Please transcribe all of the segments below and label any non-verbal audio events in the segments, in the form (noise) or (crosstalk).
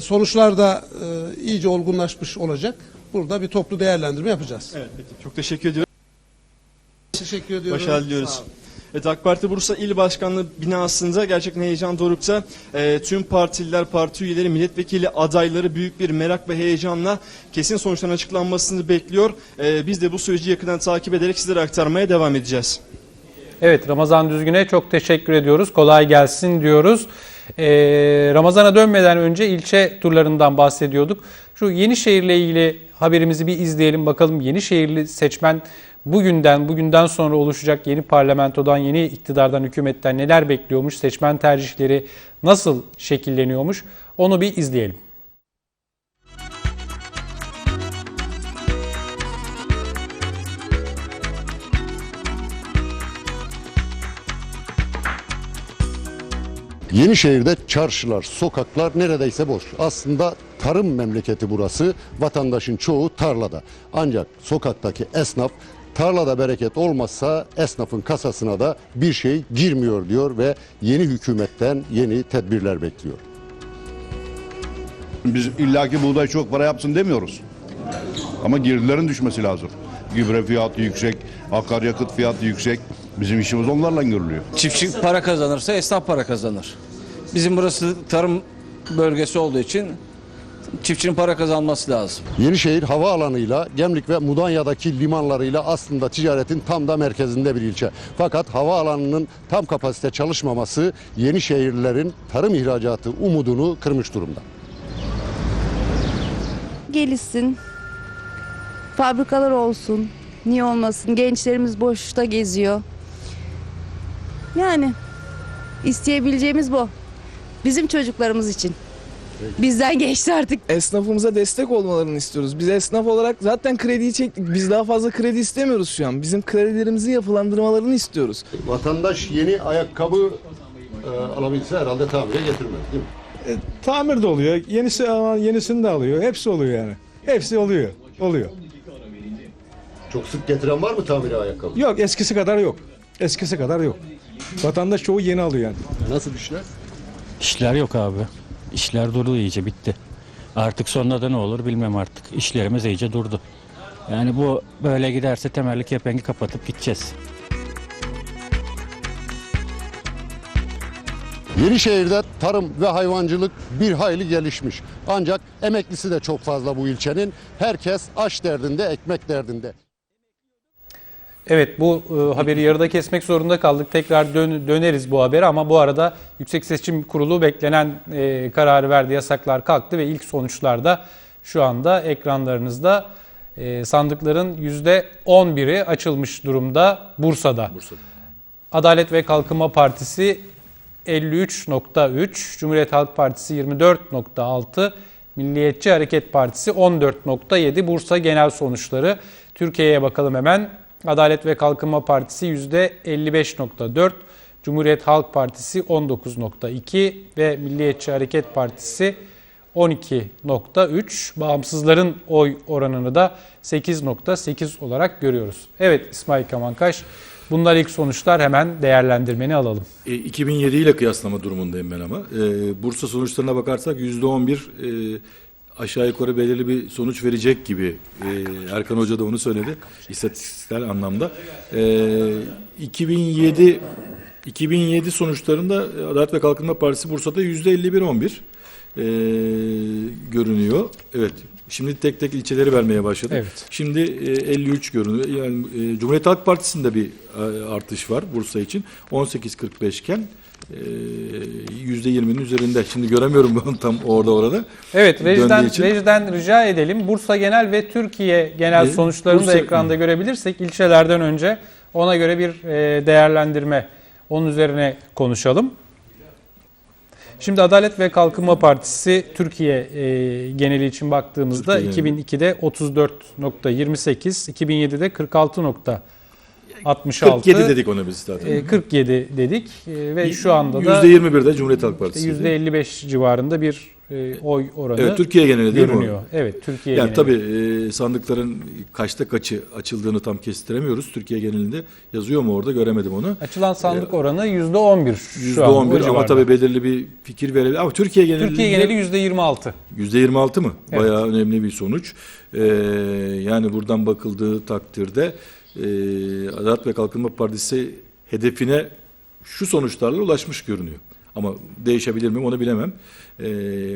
sonuçlar da e, iyice olgunlaşmış olacak. Burada bir toplu değerlendirme yapacağız. Evet peki. Çok teşekkür ediyorum. Teşekkür ediyorum. Başarılı diliyoruz. Evet AK Parti Bursa İl Başkanlığı binasında gerçekten heyecan dorukta. Ee, tüm partililer, parti üyeleri, milletvekili adayları büyük bir merak ve heyecanla kesin sonuçların açıklanmasını bekliyor. Ee, biz de bu süreci yakından takip ederek sizlere aktarmaya devam edeceğiz. Evet Ramazan Düzgün'e çok teşekkür ediyoruz. Kolay gelsin diyoruz. Ee, Ramazan'a dönmeden önce ilçe turlarından bahsediyorduk. Şu Yenişehir'le ilgili haberimizi bir izleyelim bakalım. Yenişehirli seçmen bugünden, bugünden sonra oluşacak yeni parlamentodan, yeni iktidardan, hükümetten neler bekliyormuş? Seçmen tercihleri nasıl şekilleniyormuş? Onu bir izleyelim. Yenişehir'de çarşılar, sokaklar neredeyse boş. Aslında tarım memleketi burası. Vatandaşın çoğu tarlada. Ancak sokaktaki esnaf tarlada bereket olmazsa esnafın kasasına da bir şey girmiyor diyor ve yeni hükümetten yeni tedbirler bekliyor. Biz illaki buğday çok para yapsın demiyoruz. Ama girdilerin düşmesi lazım. Gübre fiyatı yüksek, akaryakıt fiyatı yüksek. Bizim işimiz onlarla görülüyor. Çiftçi para kazanırsa esnaf para kazanır. Bizim burası tarım bölgesi olduğu için çiftçinin para kazanması lazım. Yenişehir havaalanıyla Gemlik ve Mudanya'daki limanlarıyla aslında ticaretin tam da merkezinde bir ilçe. Fakat havaalanının tam kapasite çalışmaması Yenişehirlilerin tarım ihracatı umudunu kırmış durumda. gelişsin. Fabrikalar olsun. Niye olmasın? Gençlerimiz boşta geziyor. Yani isteyebileceğimiz bu. Bizim çocuklarımız için. Bizden geçti artık. esnafımıza destek olmalarını istiyoruz. Biz esnaf olarak zaten krediyi çektik. Biz daha fazla kredi istemiyoruz şu an. Bizim kredilerimizi yapılandırmalarını istiyoruz. Vatandaş yeni ayakkabı e, alabilse herhalde tamire getirmez değil mi? Tamir de oluyor. Yenisi yenisini de alıyor. Hepsi oluyor yani. Hepsi oluyor. Oluyor. Çok sık getiren var mı tamire ayakkabı? Yok eskisi kadar yok. Eskisi kadar yok. Vatandaş çoğu yeni alıyor yani. Nasıl işler? İşler yok abi. İşler durdu iyice bitti. Artık sonunda da ne olur bilmem artık. İşlerimiz iyice durdu. Yani bu böyle giderse temelli kepengi kapatıp gideceğiz. Yenişehir'de tarım ve hayvancılık bir hayli gelişmiş. Ancak emeklisi de çok fazla bu ilçenin. Herkes aş derdinde, ekmek derdinde. Evet bu e, haberi yarıda kesmek zorunda kaldık. Tekrar dön- döneriz bu habere ama bu arada Yüksek Seçim Kurulu beklenen e, kararı verdi. Yasaklar kalktı ve ilk sonuçlar da şu anda ekranlarınızda. E, sandıkların %11'i açılmış durumda Bursa'da. Adalet ve Kalkınma Partisi 53.3, Cumhuriyet Halk Partisi 24.6, Milliyetçi Hareket Partisi 14.7 Bursa genel sonuçları. Türkiye'ye bakalım hemen. Adalet ve Kalkınma Partisi %55.4, Cumhuriyet Halk Partisi 19.2 ve Milliyetçi Hareket Partisi 12.3. Bağımsızların oy oranını da 8.8 olarak görüyoruz. Evet İsmail Kamankaş, bunlar ilk sonuçlar hemen değerlendirmeni alalım. E, 2007 ile kıyaslama durumundayım ben ama. E, Bursa sonuçlarına bakarsak %11 e, aşağı yukarı belirli bir sonuç verecek gibi. E, Erkan Hoca da onu söyledi istatistiksel anlamda. E, 2007 2007 sonuçlarında Adalet ve Kalkınma Partisi Bursa'da %51-11 e, görünüyor. Evet. Şimdi tek tek ilçeleri vermeye başladı. Evet. Şimdi e, 53 görünüyor. Yani e, Cumhuriyet Halk Partisi'nde bir e, artış var Bursa için. 18.45 iken e, %20'nin üzerinde. Şimdi göremiyorum ben tam orada orada. Evet, için. Rejden rica edelim. Bursa genel ve Türkiye genel E, sonuçlarını da Bursa- ekranda görebilirsek ilçelerden önce ona göre bir e, değerlendirme, onun üzerine konuşalım. Şimdi Adalet ve Kalkınma Partisi Türkiye e, geneli için baktığımızda Türkiye 2002'de 34.28, 2007'de 46.66, 47 dedik ona biz zaten. e, 47 dedik E, ve şu anda da %21'de Cumhuriyet Halk Partisi. %55 civarında bir e, oy oranı Evet, Türkiye geneli değil mi görünüyor. Evet, Türkiye Yani geneli. tabii e, sandıkların kaçta kaçı açıldığını tam kestiremiyoruz. Türkiye genelinde yazıyor mu orada göremedim onu. Açılan sandık oranı %11 şu an. o %11 ama civarda. tabii belirli bir fikir verebilir. Ama Türkiye genelinde Türkiye geneli %26. %26 mı? Evet. Bayağı önemli bir sonuç. Ee, yani buradan bakıldığı takdirde e, Adalet ve Kalkınma Partisi hedefine şu sonuçlarla ulaşmış görünüyor. Ama değişebilir miyim onu bilemem. Ee,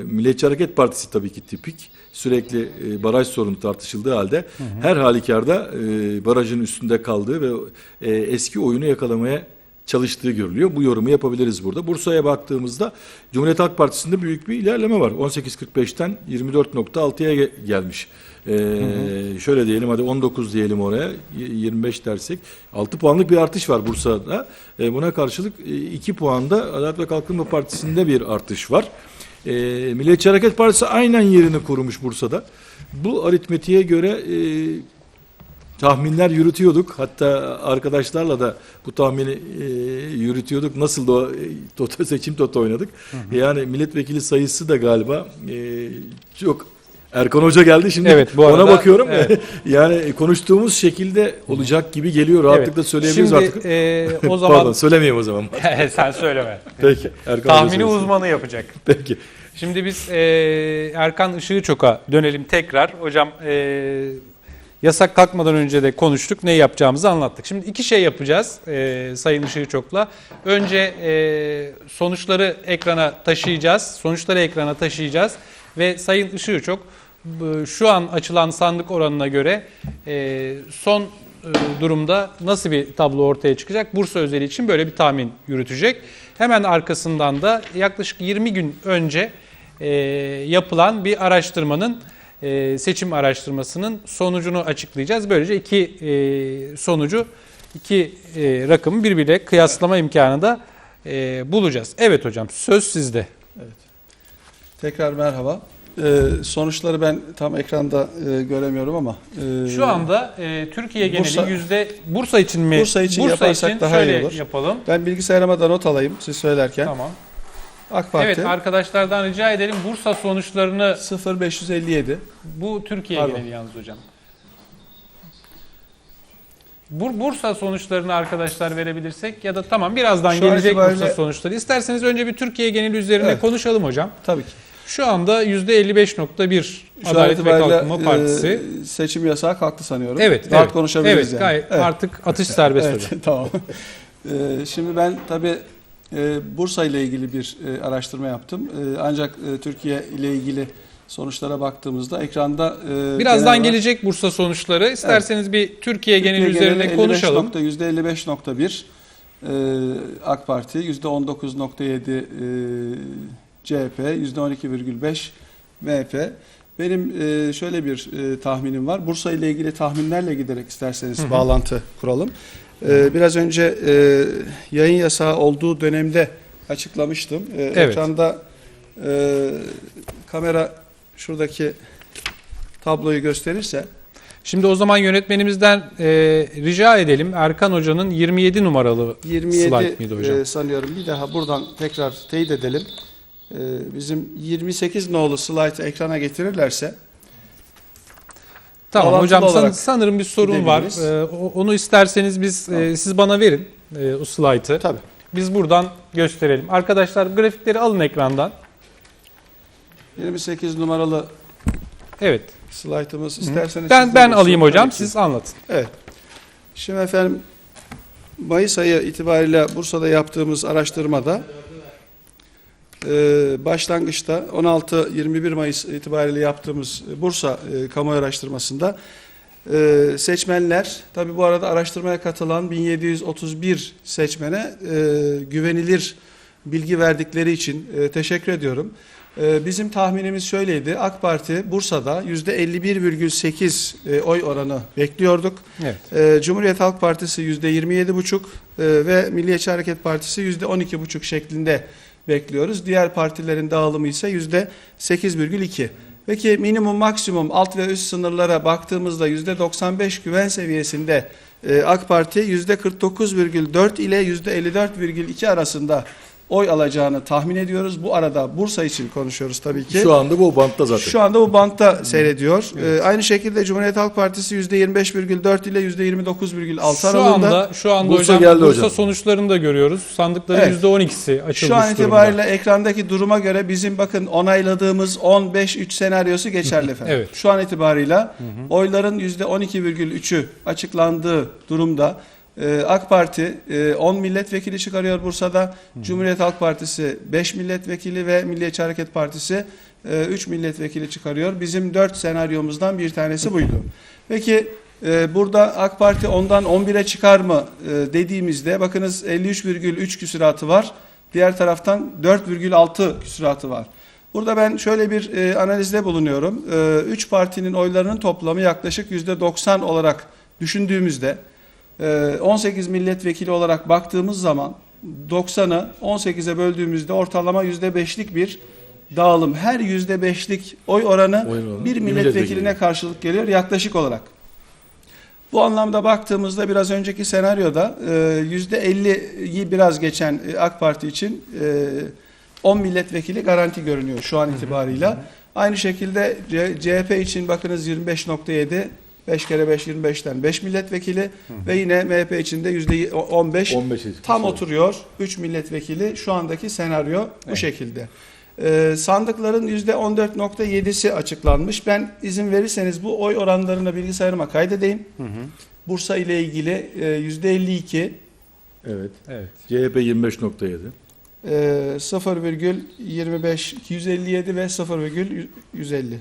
Milliyetçi Hareket Partisi tabii ki tipik. Sürekli e, baraj sorunu tartışıldığı halde her halükarda e, barajın üstünde kaldığı ve e, eski oyunu yakalamaya çalıştığı görülüyor. Bu yorumu yapabiliriz burada. Bursa'ya baktığımızda Cumhuriyet Halk Partisi'nde büyük bir ilerleme var. 18.45'ten 24.6'ya ge- gelmiş. Ee, Şöyle diyelim hadi 19 diyelim oraya y- 25 dersek 6 puanlık bir artış var Bursa'da. Ee, buna karşılık 2 puanda Adalet ve Kalkınma Partisi'nde bir artış var. Ee, Milliyetçi Hareket Partisi aynen yerini korumuş Bursa'da. Bu aritmetiğe göre e, tahminler yürütüyorduk. Hatta arkadaşlarla da bu tahmini e, yürütüyorduk. Nasıl da o, e, toto, (laughs) seçim toto oynadık. Yani milletvekili sayısı da galiba e, çok Erkan Hoca geldi şimdi Evet, bu ona arada, bakıyorum. evet. (laughs) yani konuştuğumuz şekilde olacak gibi geliyor. Rahatlıkla Evet. söyleyebiliriz Şimdi, artık. e, (laughs) o zaman Pardon söylemeyeyim o zaman. sen söyleme. Peki. Erkan Tahmini uzmanı yapacak. Peki. Şimdi biz e, Erkan Işıkçok'a dönelim tekrar. Hocam e, yasak kalkmadan önce de konuştuk. Ne yapacağımızı anlattık. Şimdi iki şey yapacağız e, Sayın Işıkçok'la. Önce e, sonuçları ekrana taşıyacağız. Sonuçları ekrana taşıyacağız. Ve Sayın Işıkçok bu- şu an açılan sandık oranına göre e, son e, durumda nasıl bir tablo ortaya çıkacak? Bursa özeli için böyle bir tahmin yürütecek. Hemen arkasından da yaklaşık 20 gün önce e, yapılan bir araştırmanın e, seçim araştırmasının sonucunu açıklayacağız. Böylece iki e, sonucu, iki e, rakamı birbiriyle kıyaslama imkanı da e, bulacağız. Evet hocam söz sizde. Tekrar merhaba. Ee, sonuçları ben tam ekranda e, göremiyorum ama. e, Şu anda e, Türkiye geneli Bursa- yüzde Bursa için mi? Bursa için yaparsak daha iyi olur. yapalım. Ben bilgisayarıma da not alayım siz söylerken. Tamam. AK Parti Evet arkadaşlardan rica edelim Bursa sonuçlarını 0557. bu Türkiye geneli yalnız hocam. Bur Bursa sonuçlarını arkadaşlar verebilirsek ya da tamam birazdan Şu gelecek itibariyle- Bursa sonuçları. İsterseniz önce bir Türkiye geneli üzerine Evet. konuşalım hocam. Tabii ki. Şu anda %55.1 Şu an Adalet ve Kalkınma Partisi. e, seçim yasağı kalktı sanıyorum. evet, Rahat evet. konuşabiliriz Evet, yani. gayet Evet. artık atış serbest Evet, hocam. (laughs) tamam. Ee, şimdi ben tabii e, Bursa ile ilgili bir e, araştırma yaptım. E, ancak e, Türkiye ile ilgili sonuçlara baktığımızda ekranda e, Birazdan olarak- gelecek Bursa sonuçları. İsterseniz bir Türkiye geneli Türkiye üzerine geneli konuşalım. 55 nokta- %55.1 e, AK Parti, %19.7 e, CHP, %12,5 MHP. Benim e, şöyle bir e, tahminim var. Bursa ile ilgili tahminlerle giderek isterseniz bağlantı kuralım. E, biraz önce e, yayın yasağı olduğu dönemde açıklamıştım. E, Evet. Ekranda e, kamera şuradaki tabloyu gösterirse Şimdi o zaman yönetmenimizden e, rica edelim. Erkan Hoca'nın 27 numaralı 27 slide miydi hocam? e, sanıyorum. Bir daha buradan tekrar teyit edelim. E, bizim 28 nolu slaytı ekrana getirirlerse tamam bağlantılı hocam san- olarak sanırım bir sorun var. gidebiliriz. E, o- onu isterseniz biz e, siz bana verin e, o slaytı. tabii. Biz buradan gösterelim. Arkadaşlar grafikleri alın ekrandan. 28 numaralı Evet. slaytımız isterseniz Ben de ben gösterin. alayım hocam. Tabii ki. Siz anlatın. Evet. Şimdi efendim Mayıs ayı itibariyle Bursa'da yaptığımız araştırmada başlangıçta 16-21 Mayıs itibariyle yaptığımız Bursa e, kamuoyu araştırmasında e, seçmenler tabi bu arada araştırmaya katılan 1731 seçmene e, güvenilir bilgi verdikleri için e, teşekkür ediyorum. E, bizim tahminimiz şöyleydi. AK Parti Bursa'da %51,8 e, oy oranı bekliyorduk. Evet. E, Cumhuriyet Halk Partisi %27,5 e, ve Milliyetçi Hareket Partisi %12,5 şeklinde bekliyoruz. Diğer partilerin dağılımı ise %8,2. Peki minimum maksimum alt ve üst sınırlara baktığımızda %95 güven seviyesinde e, AK Parti %49,4 ile %54,2 arasında oy alacağını tahmin ediyoruz. Bu arada Bursa için konuşuyoruz tabii ki. Şu anda bu bantta zaten. Şu anda bu bantta seyrediyor. Ee, aynı şekilde Cumhuriyet Halk Partisi %25,4 ile %29,6 Şu aralığında. anda şu anda Bursa hocam geldi Bursa hocam. sonuçlarını da görüyoruz. Sandıkların Evet. %12'si açılmış Şu an durumda. itibariyle ekrandaki duruma göre bizim bakın onayladığımız 15-3 senaryosu geçerli (laughs) efendim. Evet. Şu an itibarıyla oyların %12,3'ü açıklandığı durumda. Ee, AK Parti e, 10 milletvekili çıkarıyor Bursa'da. Cumhuriyet Halk Partisi 5 milletvekili ve Milliyetçi Hareket Partisi e, 3 milletvekili çıkarıyor. Bizim 4 senaryomuzdan bir tanesi buydu. Peki e, burada AK Parti ondan 11'e çıkar mı e, dediğimizde bakınız 53,3 küsuratı var. Diğer taraftan 4,6 küsuratı var. Burada ben şöyle bir e, analizde bulunuyorum. 3 partinin oylarının toplamı yaklaşık %90 olarak düşündüğümüzde e, 18 milletvekili olarak baktığımız zaman 90'ı 18'e böldüğümüzde ortalama %5'lik bir dağılım. Her %5'lik oy oranı Oy oranı bir milletvekiline milletvekili. karşılık geliyor yaklaşık olarak. Bu anlamda baktığımızda biraz önceki senaryoda e, %50'yi biraz geçen e, AK Parti için e, 10 milletvekili garanti görünüyor şu an itibarıyla. Aynı şekilde CHP için bakınız 25.7 5 kere 5 25'ten 5 milletvekili ve yine MHP için de %15 15 tam oturuyor. 3 milletvekili şu andaki senaryo bu şekilde. Ee, sandıkların %14.7'si açıklanmış. Ben izin verirseniz bu oy oranlarını bilgisayarıma kaydedeyim. Bursa ile ilgili e, %52, Evet. Evet. CHP 25.7. e, 0,25, 257 ve 0,150.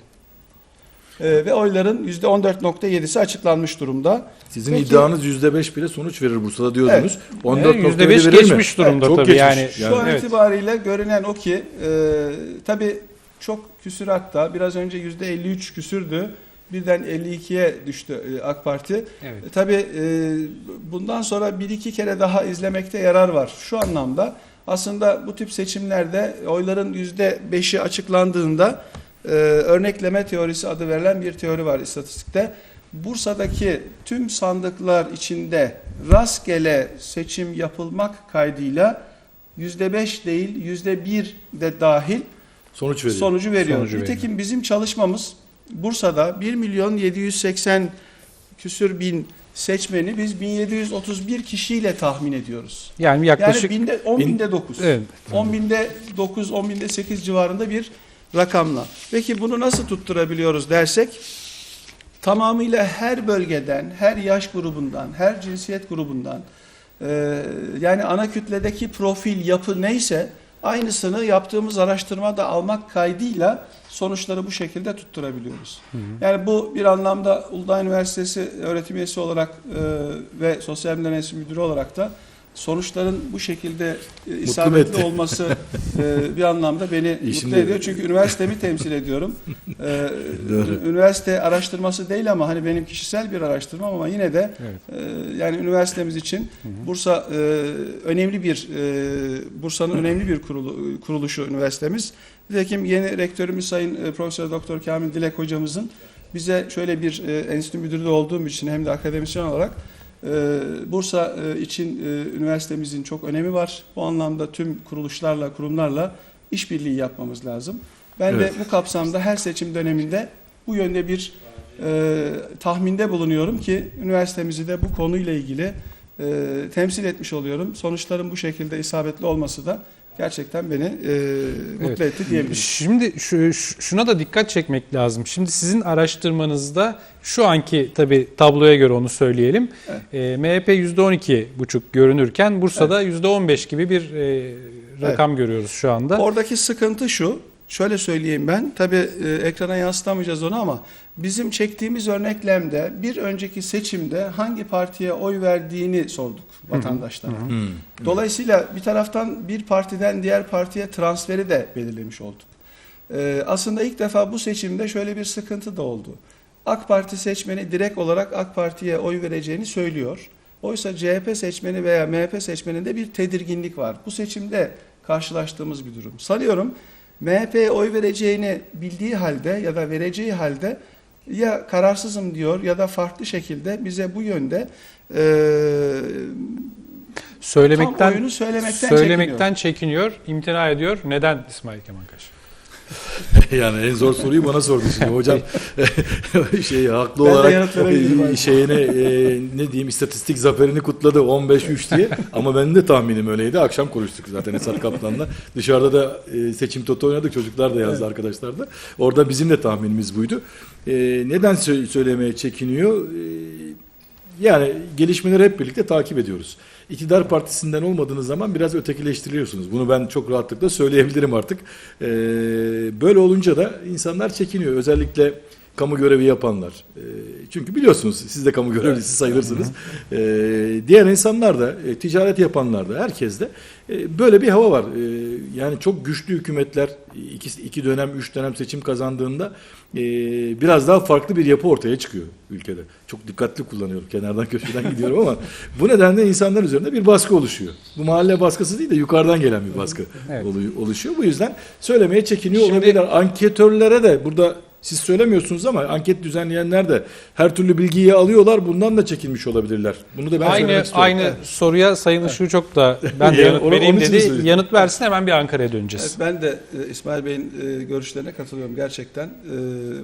E, ve oyların %14.7'si açıklanmış durumda. Sizin Peki- iddianız %5 bile sonuç verir Bursa'da diyordunuz. Evet, 14.7 %5 verir mi? geçmiş durumda Çok tabii geçmiş. yani. Şu an Evet. itibariyle görünen o ki e, tabii çok küsüratta biraz önce %53 küsürdü. Birden 52'ye düştü e, AK Parti. Evet. E, tabii e, bundan sonra bir iki kere daha izlemekte yarar var. Şu anlamda aslında bu tip seçimlerde oyların %5'i açıklandığında e, örnekleme teorisi adı verilen bir teori var istatistikte. Bursa'daki tüm sandıklar içinde rastgele seçim yapılmak kaydıyla %5 değil %1 de dahil Sonuç veriyor. sonucu veriyor. Sonucu Nitekim bizim çalışmamız Bursa'da 1 milyon 780 küsür bin seçmeni biz 1731 kişiyle tahmin ediyoruz. Yani yaklaşık yani binde, 10 bin- binde 9. Evet. 10 binde 9, 10 binde 8 civarında bir rakamla. Peki bunu nasıl tutturabiliyoruz dersek tamamıyla her bölgeden, her yaş grubundan, her cinsiyet grubundan e, yani ana kütledeki profil, yapı neyse aynısını yaptığımız araştırmada almak kaydıyla sonuçları bu şekilde tutturabiliyoruz. Yani bu bir anlamda Uludağ Üniversitesi öğretim üyesi olarak e, ve sosyal bilimler enstitüsü müdürü olarak da sonuçların bu şekilde e, isabetli olması (laughs) e, bir anlamda beni İşini- mutlu ediyor. Çünkü üniversitemi temsil ediyorum. E, (laughs) Doğru. üniversite araştırması değil ama hani benim kişisel bir araştırmam ama yine de Evet. e, yani üniversitemiz için Bursa e, önemli bir e, Bursa'nın önemli bir kurulu, kuruluşu üniversitemiz. Nitekim yeni rektörümüz Sayın e, Profesör Doktor Kamil Dilek hocamızın bize şöyle bir e, enstitü müdürü de olduğum için hem de akademisyen olarak e, Bursa e, için e, üniversitemizin çok önemi var. Bu anlamda tüm kuruluşlarla, kurumlarla işbirliği yapmamız lazım. Ben Evet. de bu kapsamda her seçim döneminde bu yönde bir e, tahminde bulunuyorum ki üniversitemizi de bu konuyla ilgili e, temsil etmiş oluyorum. Sonuçların bu şekilde isabetli olması da gerçekten beni e, mutlu Evet. etti diyebilirim. Şimdi şu, şu- şuna da dikkat çekmek lazım. Şimdi sizin araştırmanızda şu anki tabi tabloya göre onu söyleyelim. E, MHP %12,5 görünürken Bursa'da %15 gibi bir e, rakam görüyoruz şu anda. Oradaki sıkıntı şu. Şöyle söyleyeyim ben. Tabii e, ekrana yansıtamayacağız onu ama bizim çektiğimiz örneklemde bir önceki seçimde hangi partiye oy verdiğini sorduk vatandaşlara. Dolayısıyla bir taraftan bir partiden diğer partiye transferi de belirlemiş olduk. E, aslında ilk defa bu seçimde şöyle bir sıkıntı da oldu. AK Parti seçmeni direkt olarak AK Parti'ye oy vereceğini söylüyor. Oysa CHP seçmeni veya MHP seçmeninde bir tedirginlik var. Bu seçimde karşılaştığımız bir durum. Sanıyorum MHP'ye oy vereceğini bildiği halde ya da vereceği halde ya kararsızım diyor ya da farklı şekilde bize bu yönde e, söylemekten söylemekten söylemekten çekiniyor, imtina ediyor. Neden İsmail Kemalkaş? (laughs) yani en zor soruyu bana sordu şimdi hocam. (laughs) şey haklı Ben olarak e, şeyine e, ne diyeyim istatistik zaferini kutladı 15-3 diye. Ama benim de tahminim öyleydi. Akşam konuştuk zaten Esat Kaplan'la. Dışarıda da e, seçim toto oynadık. Çocuklar da yazdı arkadaşlar da. Orada bizim de tahminimiz buydu. E, neden sö- söylemeye çekiniyor? E, yani gelişmeleri hep birlikte takip ediyoruz. İktidar partisinden olmadığınız zaman biraz ötekileştiriliyorsunuz. Bunu ben çok rahatlıkla söyleyebilirim artık. Ee, böyle olunca da insanlar çekiniyor. Özellikle kamu görevi yapanlar. Ee, çünkü biliyorsunuz siz de kamu görevlisi sayılırsınız. Ee, diğer insanlar da, e, ticaret yapanlar da, herkes de e, böyle bir hava var. Ee, yani çok güçlü hükümetler iki, iki dönem, üç dönem seçim kazandığında e, biraz daha farklı bir yapı ortaya çıkıyor ülkede. Çok dikkatli kullanıyorum. Kenardan köşeden (laughs) gidiyorum ama bu nedenle insanlar üzerinde bir baskı oluşuyor. Bu mahalle baskısı değil de yukarıdan gelen bir baskı Evet. olu- oluşuyor. Bu yüzden söylemeye çekiniyor Şimdi- olabilirler. Anketörlere de burada siz söylemiyorsunuz ama anket düzenleyenler de her türlü bilgiyi alıyorlar. Bundan da çekinmiş olabilirler. Bunu da ben aynı söylemek istiyorum. aynı soruya Sayın Işık çok da ben de (laughs) Ya, yanıt vereyim dedi. Yanıt versin hemen bir Ankara'ya döneceğiz. Evet, ben de e, İsmail Bey'in e, görüşlerine katılıyorum gerçekten. E,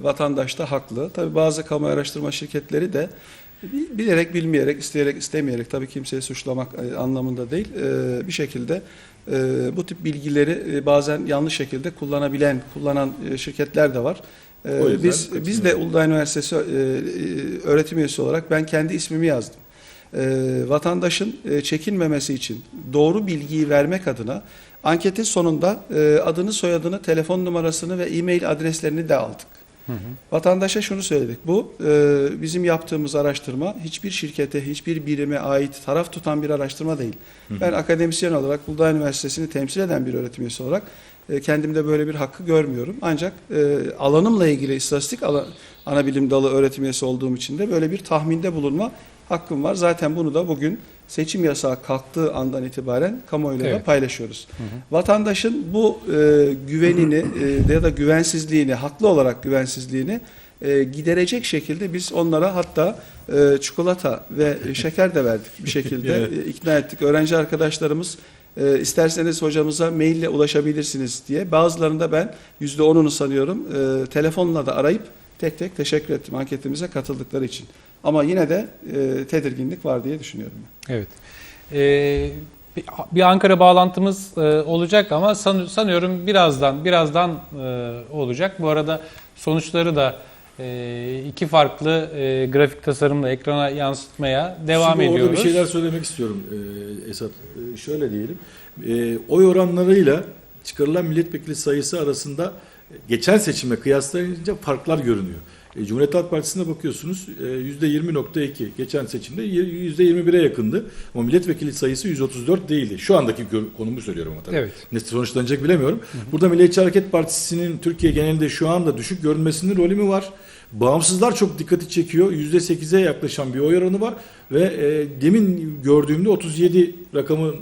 vatandaş da haklı. Tabii bazı kamu araştırma şirketleri de bi- bilerek, bilmeyerek, isteyerek, istemeyerek tabii kimseyi suçlamak anlamında değil. bir şekilde bu tip bilgileri bazen yanlış şekilde kullanabilen, kullanan şirketler de var. E, yüzden biz biz de Uludağ Üniversitesi e, e, öğretim üyesi olarak ben kendi ismimi yazdım. E, vatandaşın e, çekinmemesi için doğru bilgiyi vermek adına anketin sonunda adını, soyadını, telefon numarasını ve e-mail adreslerini de aldık. Vatandaşa şunu söyledik. Bu e, bizim yaptığımız araştırma hiçbir şirkete, hiçbir birime ait taraf tutan bir araştırma değil. Ben akademisyen olarak Uludağ Üniversitesi'ni temsil eden bir öğretim üyesi olarak e, kendimde böyle bir hakkı görmüyorum. Ancak e, alanımla ilgili istatistik ala, ana bilim dalı öğretim üyesi olduğum için de böyle bir tahminde bulunma hakkım var. Zaten bunu da bugün seçim yasağı kalktığı andan itibaren kamuoyuyla da Evet. paylaşıyoruz. Vatandaşın bu e, güvenini e, ya da güvensizliğini, haklı olarak güvensizliğini e, giderecek şekilde biz onlara hatta e, çikolata ve şeker de verdik bir şekilde (laughs) Evet. e, ikna ettik. Öğrenci arkadaşlarımız e, isterseniz hocamıza maille ulaşabilirsiniz diye. Bazılarında ben yüzde onunu sanıyorum e, telefonla da arayıp tek tek teşekkür ettim anketimize katıldıkları için. Ama yine de e, tedirginlik var diye düşünüyorum. ben. Evet. Ee, bir- Ankara bağlantımız e, olacak ama san- sanıyorum birazdan birazdan e, olacak. Bu arada sonuçları da iki farklı e, grafik tasarımla ekrana yansıtmaya devam Şimdi ediyoruz. Orada bir şeyler söylemek istiyorum e, Esat. E, şöyle diyelim. Oy oranlarıyla çıkarılan milletvekili sayısı arasında geçen seçime kıyaslayınca farklar görünüyor. E, Cumhuriyet Halk Partisi'ne bakıyorsunuz e, %20.2. Geçen seçimde y- %21'e yakındı. Ama milletvekili sayısı 134 değildi. Şu andaki konumu söylüyorum ama tabii. Evet. Ne sonuçlanacak bilemiyorum. Burada Milliyetçi Hareket Partisi'nin Türkiye genelinde şu anda düşük görünmesinin rolü mü var? Bağımsızlar çok dikkati çekiyor. %8'e yaklaşan bir oy oranı var. Ve e, demin gördüğümde 37 rakamı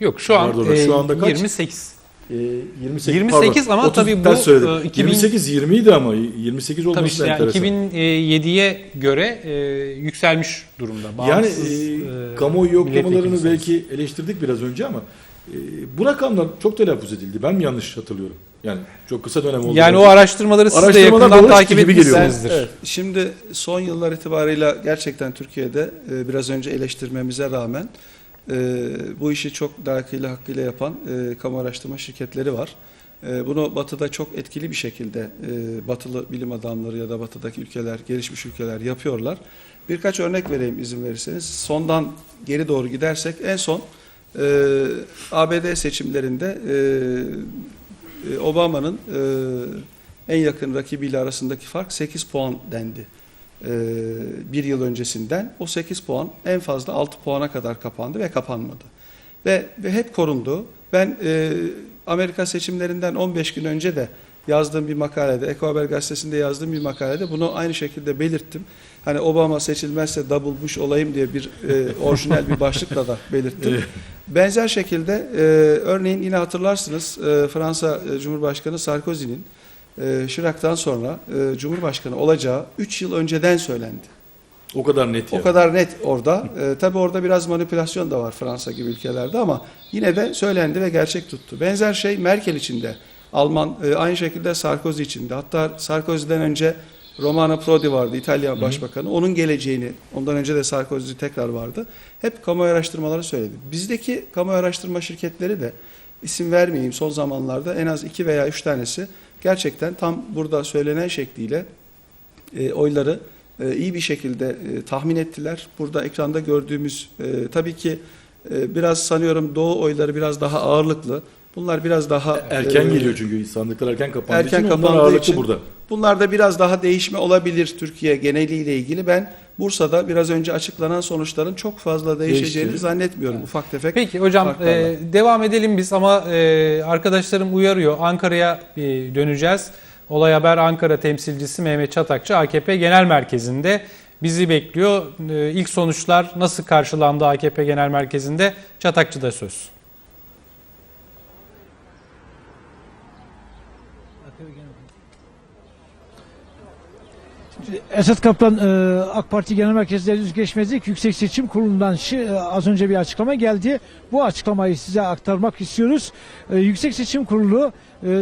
Yok şu an Pardon, e, şu anda kaç? 28. e, 28, 28 ama 30 tabii bu, söyledim. e, 2000 28 20 idi ama 28 olması Tabii işte yani enteresan. 2007'ye göre e, yükselmiş durumda. Yani Bağımsız, e, e, kamuoyu yoklamalarını belki eleştirdik biraz önce ama e, bu rakamlar çok telaffuz edildi. Ben mi yanlış hatırlıyorum? Yani çok kısa dönem oldu. Yani o araştırmaları siz de yakından takip etmişsinizdir. Evet, şimdi son yıllar itibarıyla gerçekten Türkiye'de e, biraz önce eleştirmemize rağmen e, bu işi çok layıkıyla hakkıyla yapan e, kamu araştırma şirketleri var. E, bunu batıda çok etkili bir şekilde e, batılı bilim adamları ya da batıdaki ülkeler, gelişmiş ülkeler yapıyorlar. Birkaç örnek vereyim izin verirseniz. Sondan geri doğru gidersek en son e, ABD seçimlerinde e, e, Obama'nın e, en yakın rakibiyle arasındaki fark 8 puan dendi. E, bir yıl öncesinden o 8 puan en fazla 6 puana kadar kapandı ve kapanmadı. Ve, ve hep korundu. Ben e, Amerika seçimlerinden 15 gün önce de yazdığım bir makalede, Eko Haber Gazetesi'nde yazdığım bir makalede bunu aynı şekilde belirttim. Hani Obama seçilmezse double Bush olayım diye bir e, (laughs) orijinal bir başlıkla da belirttim. Benzer şekilde e, örneğin yine hatırlarsınız e, Fransa e, Cumhurbaşkanı Sarkozy'nin e, Chirac'tan sonra e, Cumhurbaşkanı olacağı 3 yıl önceden söylendi. O kadar net. O kadar net orada. (laughs) Ee, tabii orada biraz manipülasyon da var Fransa gibi ülkelerde ama yine de söylendi ve gerçek tuttu. Benzer şey Merkel için de. Alman e, aynı şekilde Sarkozy için de. Hatta Sarkozy'den önce Romano Prodi vardı İtalya Başbakanı. Onun geleceğini, ondan önce de Sarkozy tekrar vardı. Hep kamu araştırmaları söyledi. Bizdeki kamu araştırma şirketleri de isim vermeyeyim son zamanlarda en az iki veya üç tanesi gerçekten tam burada söylenen şekliyle e, oyları e, iyi bir şekilde e, tahmin ettiler. Burada ekranda gördüğümüz e, tabii ki e, biraz sanıyorum Doğu oyları biraz daha ağırlıklı. Bunlar biraz daha Erken e, geliyor çünkü sandıklar erken kapandığı erken için kapandığı ağırlıklı için burada. bunlarda biraz daha değişme olabilir Türkiye geneliyle ilgili. Ben Bursa'da biraz önce açıklanan sonuçların çok fazla değişeceğini Değişeceğini. zannetmiyorum ufak tefek. Peki hocam farklarla. e, devam edelim biz ama e, arkadaşlarım uyarıyor. Ankara'ya e, döneceğiz. Olay Haber Ankara temsilcisi Mehmet Çatakçı AKP Genel Merkezi'nde bizi bekliyor. E, ilk sonuçlar nasıl karşılandı AKP Genel Merkezi'nde? Çatakçı'da söz. Esat Kaplan e, AK Parti Genel Merkezi'nde yüzleşmedik. Yüksek Seçim Kurulu'ndan şi- e, az önce bir açıklama geldi. Bu açıklamayı size aktarmak istiyoruz. E, Yüksek Seçim Kurulu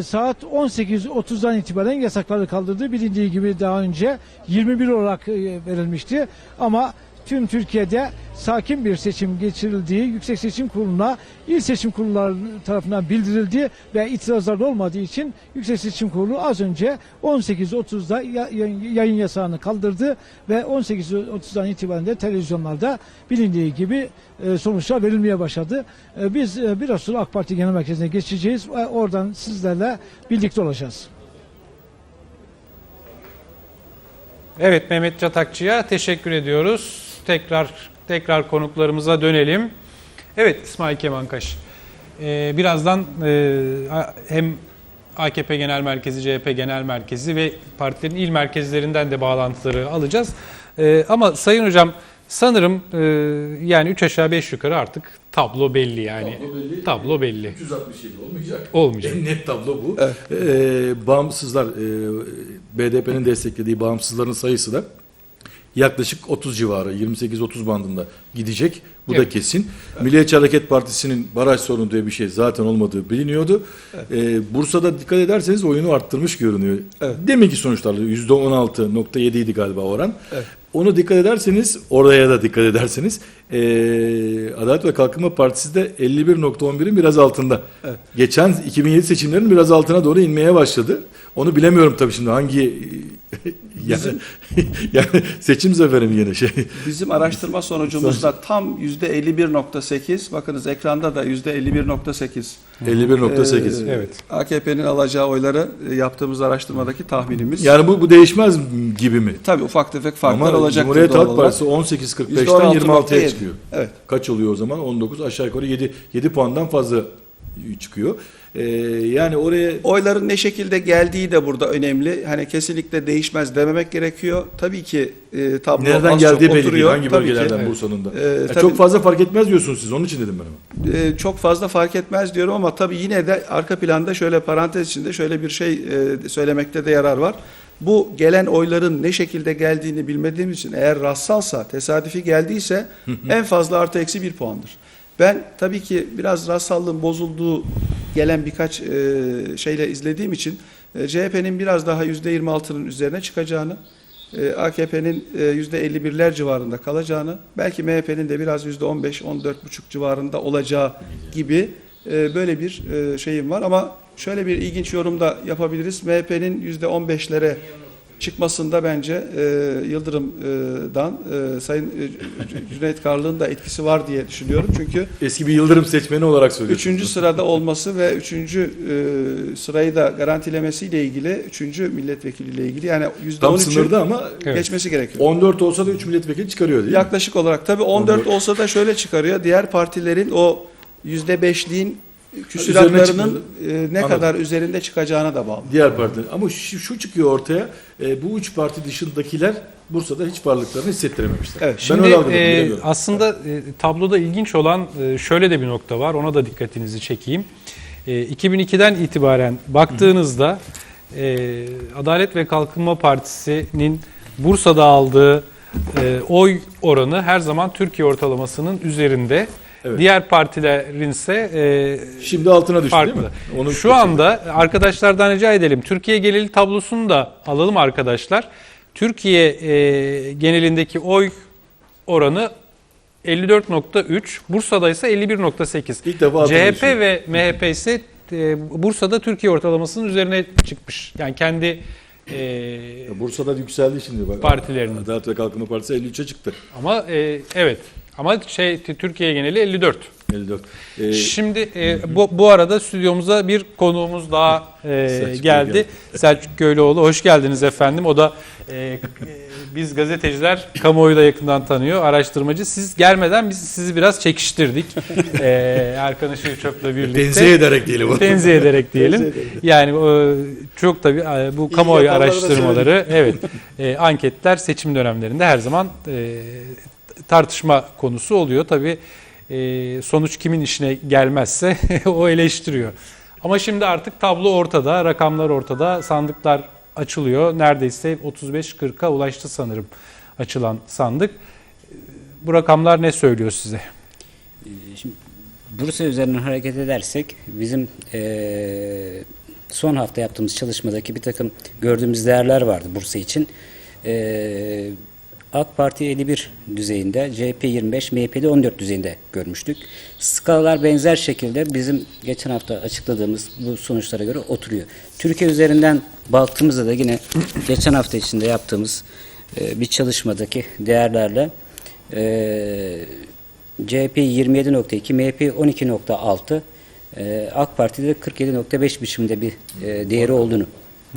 saat 18.30'dan itibaren yasakları kaldırdı. Bilindiği gibi daha önce 21 olarak verilmişti. Ama tüm Türkiye'de sakin bir seçim geçirildiği Yüksek Seçim Kurulu'na il seçim kurulları tarafından bildirildi ve itirazlar olmadığı için Yüksek Seçim Kurulu az önce 18.30'da ya- ya- yayın yasağını kaldırdı ve 18.30'dan itibaren de televizyonlarda bilindiği gibi e, sonuçlar verilmeye başladı. E, Biz e, biraz sonra AK Parti Genel Merkezi'ne geçeceğiz. ve Oradan sizlerle birlikte olacağız. Evet Mehmet Çatakçı'ya teşekkür ediyoruz. Tekrar tekrar konuklarımıza dönelim. Evet İsmail Kemankaş. Ee, birazdan e, hem AKP Genel Merkezi, CHP Genel Merkezi ve partilerin il merkezlerinden de bağlantıları alacağız. Ee, ama Sayın Hocam sanırım e, yani 3 aşağı 5 yukarı artık tablo belli yani. Tablo belli. 367 olmayacak. Olmayacak. En net tablo bu. Ee, bağımsızlar, e, BDP'nin desteklediği bağımsızların sayısı da yaklaşık 30 civarı, 28-30 bandında gidecek. Bu da Evet. kesin. Milliyetçi Hareket Partisi'nin baraj sorunu diye bir şey zaten olmadığı biliniyordu. Ee, Bursa'da dikkat ederseniz oyunu arttırmış görünüyor. Deminki sonuçlarla %16.7 idi galiba oran. Onu dikkat ederseniz, oraya da dikkat ederseniz ee, Adalet ve Kalkınma Partisi de 51.11'in biraz altında. Geçen 2007 seçimlerin biraz altına doğru inmeye başladı. Onu bilemiyorum tabii şimdi hangi (laughs) yani, (laughs) yani seçim zaferi mi yine şey. Bizim araştırma sonucumuzda tam %51.8 bakınız ekranda da %51.8 51.8. Ee, Evet. AKP'nin alacağı oyları e, yaptığımız araştırmadaki tahminimiz. Yani bu, bu değişmez gibi mi? Tabii ufak tefek farklar Ama olacak. Cumhuriyet Halk Partisi 18.45'ten %16.7. 26'ya çıkıyor. Evet. Kaç oluyor o zaman? 19 aşağı yukarı 7 7 puandan fazla çıkıyor. Ee, yani oraya Oyların ne şekilde geldiği de burada önemli. Hani kesinlikle değişmez dememek gerekiyor. Tabii ki e, tablo nereden geldiği belli değil. Hangi Tabii ki. bölgelerden Bursa'nın da. Ee, Ya tabii- çok fazla fark etmez diyorsunuz siz. Onun için dedim ben. E, çok fazla fark etmez diyorum ama tabii yine de arka planda şöyle parantez içinde şöyle bir şey e, söylemekte de yarar var. Bu gelen oyların ne şekilde geldiğini bilmediğim için eğer rastsalsa, tesadüfi geldiyse en fazla artı eksi bir puandır. Ben tabii ki biraz rastsallığın bozulduğu gelen birkaç e, şeyle izlediğim için e, CHP'nin biraz daha %26'nın üzerine çıkacağını, e, AKP'nin e, %51'ler civarında kalacağını, belki MHP'nin de biraz %15-14,5 civarında olacağı gibi e, böyle bir e, şeyim var. Ama şöyle bir ilginç yorum da yapabiliriz. MHP'nin %15'lere çıkmasında bence e, Yıldırım'dan e, Sayın e, Cüneyt Karlı'nın da etkisi var diye düşünüyorum. Çünkü Eski bir Yıldırım seçmeni olarak söylüyorsunuz. Üçüncü sırada olması ve üçüncü e, sırayı da garantilemesiyle ilgili, üçüncü milletvekiliyle ilgili yani yüzde on sınırda ama geçmesi gerekiyor. 14 olsa da 3 milletvekili çıkarıyor değil mi? Yaklaşık olarak tabii 14, 14 olsa da şöyle çıkarıyor. Diğer partilerin o yüzde beşliğin küsuratlarının e, ne Anladım. kadar üzerinde çıkacağına da bağlı. Diğer partiler. Ama şu, şu çıkıyor ortaya. e, bu üç parti dışındakiler Bursa'da hiç varlıklarını hissettirememişler. Evet. ben Şimdi öyle algıladım. e, bilemiyorum. aslında e, tabloda ilginç olan e, şöyle de bir nokta var. Ona da dikkatinizi çekeyim. E, 2002'den itibaren baktığınızda e, Adalet ve Kalkınma Partisi'nin Bursa'da aldığı e, oy oranı her zaman Türkiye ortalamasının üzerinde. Evet. Diğer partilerin ise e, Şimdi altına düştü farklı. değil mi? Onu Şu anda arkadaşlardan rica edelim. Türkiye geneli tablosunu da alalım arkadaşlar. Türkiye e, genelindeki oy oranı 54.3, Bursa'da ise 51.8. İlk defa CHP ve MHP ise e, Bursa'da Türkiye ortalamasının üzerine çıkmış. Yani kendi e, Bursa'da yükseldi şimdi. Bak. Partilerinin. Adalet ve Kalkınma Partisi 53'e çıktı. ama e, evet ama şey Türkiye geneli 54. 54. Ee, Şimdi e, bu, bu arada stüdyomuza bir konuğumuz daha e, (laughs) Selçuk geldi. Selçuk Göylüoğlu. Hoş geldiniz efendim. O da e, e, biz gazeteciler kamuoyu da yakından tanıyor. Araştırmacı. Siz gelmeden biz sizi biraz çekiştirdik. (laughs) e, Erkan Işık Çöp'le birlikte. Tenzih ederek diyelim. Tenzih ederek diyelim. Yani e, çok tabii e, bu kamuoyu araştırmaları, evet, e, anketler seçim dönemlerinde her zaman e, tartışma konusu oluyor. Tabii e, sonuç kimin işine gelmezse (laughs) o eleştiriyor. Ama şimdi artık tablo ortada, rakamlar ortada, sandıklar açılıyor. Neredeyse 35-40'a ulaştı sanırım açılan sandık. Bu rakamlar ne söylüyor size? Şimdi Bursa üzerinden hareket edersek bizim eee, son hafta yaptığımız çalışmadaki bir takım gördüğümüz değerler vardı Bursa için. Eee, AK Parti 51 düzeyinde, CHP 25, MHP'de 14 düzeyinde görmüştük. Skalalar benzer şekilde bizim geçen hafta açıkladığımız bu sonuçlara göre oturuyor. Türkiye üzerinden baktığımızda da yine geçen hafta içinde yaptığımız eee, bir çalışmadaki değerlerle CHP 27.2, MHP 12.6, e, AK Parti'de 47.5 biçimde bir e, değeri olduğunu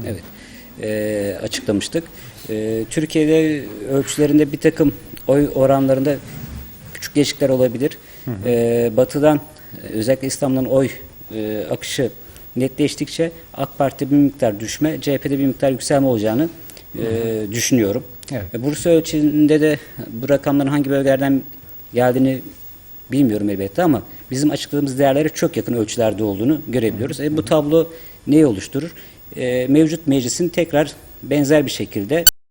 evet e, açıklamıştık. E, Türkiye'de ölçülerinde bir takım oy oranlarında küçük değişiklikler olabilir. E, batı'dan e, özellikle İstanbul'dan oy e, akışı netleştikçe AK Parti'de bir miktar düşme, CHP'de bir miktar yükselme olacağını e, düşünüyorum. Evet. E, Bursa ölçeğinde de bu rakamların hangi bölgelerden geldiğini bilmiyorum elbette ama bizim açıkladığımız değerlere çok yakın ölçülerde olduğunu görebiliyoruz. E, bu tablo neyi oluşturur? E, mevcut meclisin tekrar benzer bir şekilde